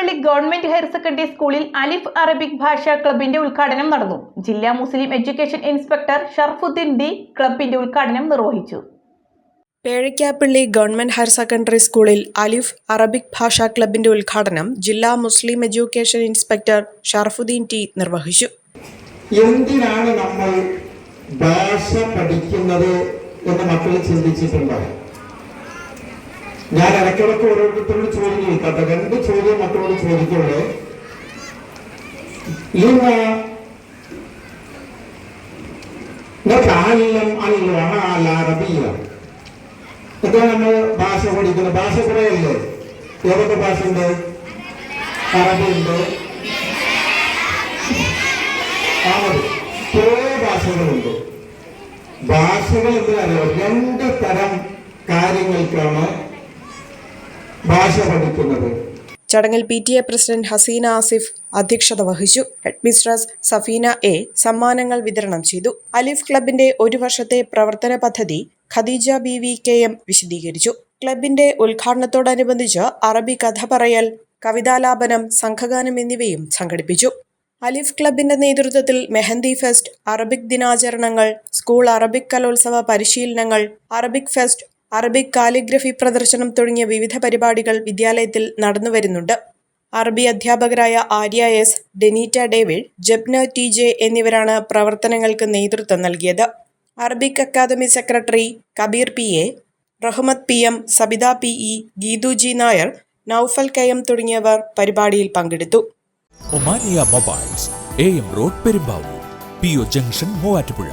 Pezhikkappally government higher secondary സ്കൂളിൽ Alif Arabic ഭാഷാ ക്ലബിന്റെ ഉദ്ഘാടനം നടന്നു. ജില്ലാ Muslim education inspector Sharafudheen D ക്ലബിന്റെ ഉദ്ഘാടനം നിർവഹിച്ചു. പേഴിക്കാപ്പള്ളി ഗവൺമെന്റ് ഹയർ സെക്കൻഡറി സ്കൂളിൽ അലിഫ് അറബിക് ഭാഷാ ക്ലബിന്റെ ഉദ്ഘാടനം ജില്ലാ Muslim education inspector Sharafudheen T നിർവഹിച്ചു. എന്തിനാണ് നമ്മൾ ഭാഷ പഠിക്കുന്നത് എന്ന് മക്കൾ ചിന്തിച്ചിട്ടുണ്ടോ? ഞാൻ ഇടയ്ക്കിടയ്ക്ക് ഓരോരുത്തരോട് ചോദ്യം ചോദിക്കട്ടെ രണ്ട് ചോദ്യം മക്കളോട് ചോദിക്കുള്ളൂ. നമ്മൾ ഭാഷ പഠിക്കുന്നത് ഭാഷ കുറയല്ലേ? ഏതൊക്കെ ഭാഷ ഉണ്ട് അറബി ഉണ്ട് കുറേ ഭാഷകളുണ്ട്. ഭാഷകൾ എന്തിനാണ് രണ്ട് തരം കാര്യങ്ങൾക്കാണ് ചടങ്ങിൽ P T A president Haseena Asif അധ്യക്ഷത വഹിച്ചു. ഹെഡ്മിസ്ട്രസ് സഫീന എ സമ്മാനങ്ങൾ വിതരണം ചെയ്തു. അലിഫ് ക്ലബിന്റെ ഒരു വർഷത്തെ പ്രവർത്തന പദ്ധതി Khadeeja B V K M വിശദീകരിച്ചു. ക്ലബിന്റെ ഉദ്ഘാടനത്തോടനുബന്ധിച്ച് അറബി കഥ പറയൽ കവിതാലാപനം സംഘഗാനം എന്നിവയും സംഘടിപ്പിച്ചു. അലിഫ് ക്ലബിന്റെ നേതൃത്വത്തിൽ മെഹന്തി ഫെസ്റ്റ് അറബിക് ദിനാചരണങ്ങൾ സ്കൂൾ അറബിക് കലോത്സവ പരിശീലനങ്ങൾ അറബിക് ഫെസ്റ്റ് അറബിക് കാലിഗ്രഫി പ്രദർശനം തുടങ്ങിയ വിവിധ പരിപാടികൾ വിദ്യാലയത്തിൽ നടന്നുവരുന്നുണ്ട് അറബി അധ്യാപകരായ Arya S Deneeta David Jabna T J എന്നിവരാണ് പ്രവർത്തനങ്ങൾക്ക് നേതൃത്വം നൽകിയത്. Arabic academy secretary Kabeer P A Rahmath P M Sabitha P E Geethu G Nair Noufal K M തുടങ്ങിയവർ പരിപാടിയിൽ പങ്കെടുത്തു. Omania mobiles A M road Perumbavoor P O junction Muvattupuzha.